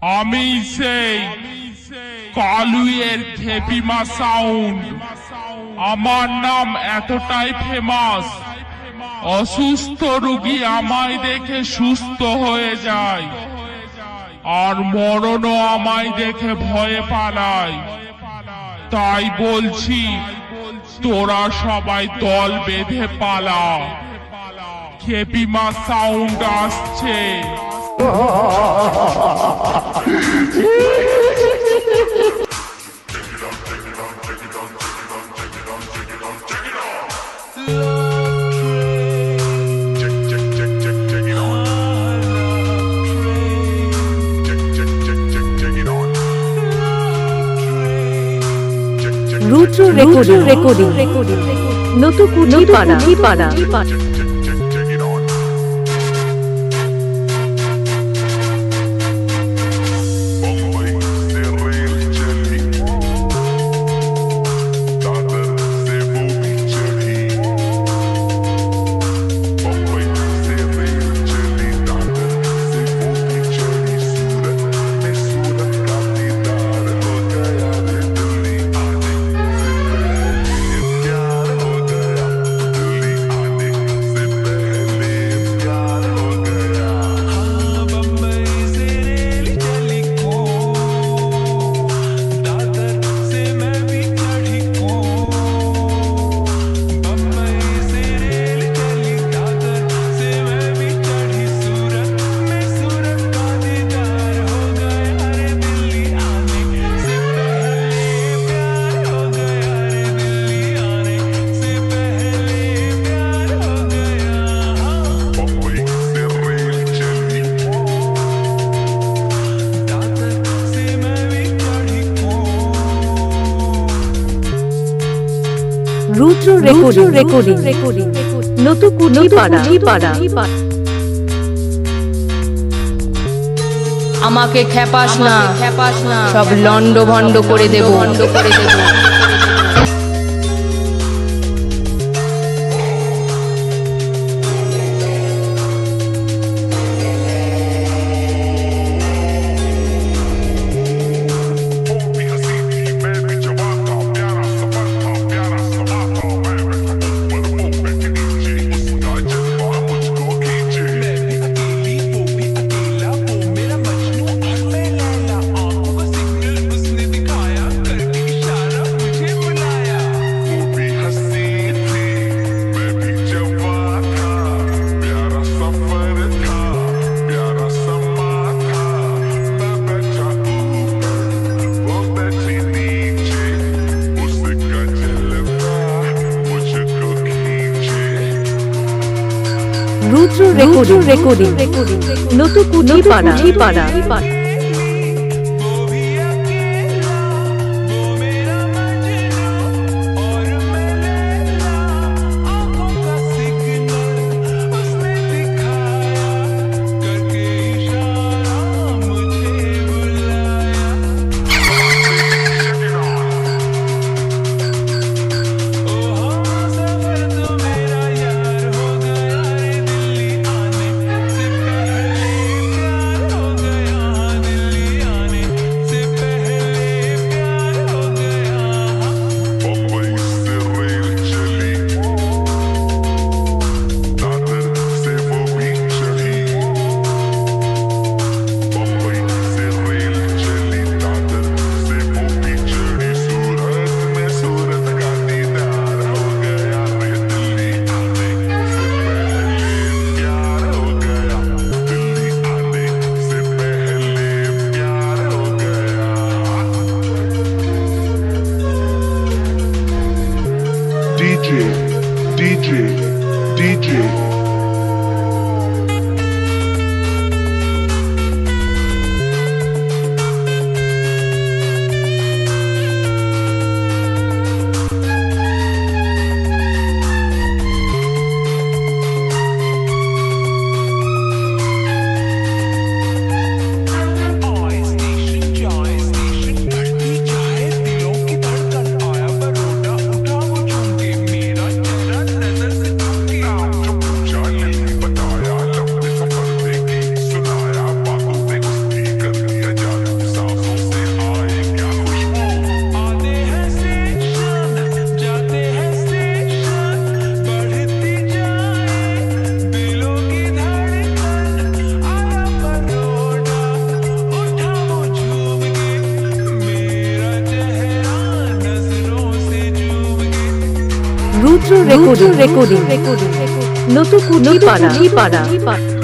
আমি সেই কালুয়ের খেপিমা সাউন্ড। আমার নাম এতটাই ফেমাস অসুস্থ রুগী আমায় দেখে সুস্থ হয়ে যায়। আর মরণও আমায় দেখে ভয়ে পালায়। তাই বলছি, তোরা সবাই দল বেঁধে পালা। খেপিমা সাউন্ড আসছে। রুট্রু রেকর্ডিং রেকর্ডিং নতুকুটি পাড়া আমাকে খেপাস না। খেপাস না। সব লন্ড ভন্ড করে দেবো। ভন্ড করে দেবো। রেকর্ডিং রেকর্ডিং নতুকুটি পাড়া পাড়া DJ, DJ, DJ. Rudra recording recording নতুন কুঠি পাড়া